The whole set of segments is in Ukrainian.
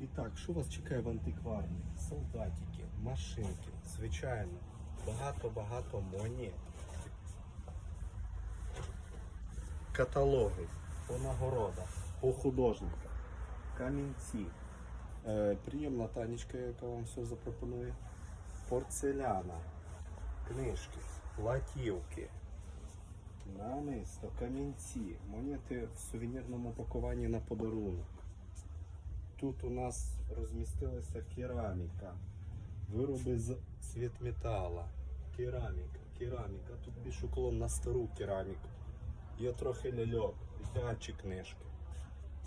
І так, що вас чекає в антикварні? Солдатики, машинки, звичайно, багато-багато монет. Каталоги по нагородах, по художниках, камінці. Е, приємна танечка, яка вам все запропонує. Порцеляна, книжки, платівки, намисто, камінці, монети в сувенірному пакуванні на подарунок. Тут у нас розмістилася кераміка, вироби з цвітметала, кераміка, кераміка. Тут більш уклон на стару кераміку. Є трохи ляльок, дитячі книжки.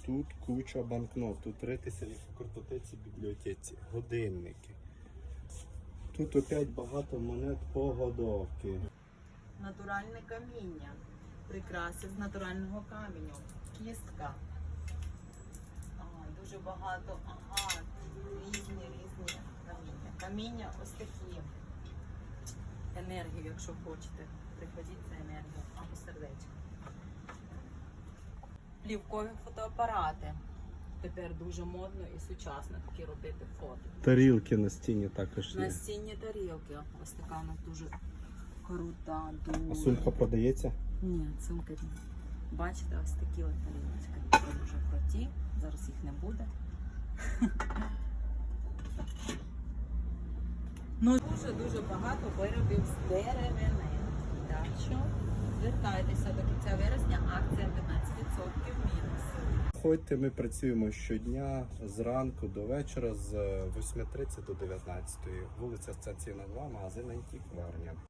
Тут куча банкнот, тут їх в картотеці бібліотеці, годинники. Тут опять багато монет погодовки. Натуральне каміння. Прикраси з натурального каменю. Кістка. Дуже багато агат. Різні різні каміння. Каміння ось такі. Енергію, якщо хочете. Приходіть за енергію або сердечко. Плівкові фотоапарати. Тепер дуже модно і сучасно такі робити фото. Тарілки на стіні також є. Настінні тарілки. Ось така у нас дуже крута, А дуже. сумка продається? Ні, сумки ні. Бачите, ось такі от тарілочки. Зараз їх не буде. Ну, дуже-дуже багато виробів з деревини. Так що звертайтеся до кінця вересня, акція 15% мінус. Ходьте, ми працюємо щодня зранку до вечора з 8.30 до 19. Вулиця Станційна 2, магазин Антикварня.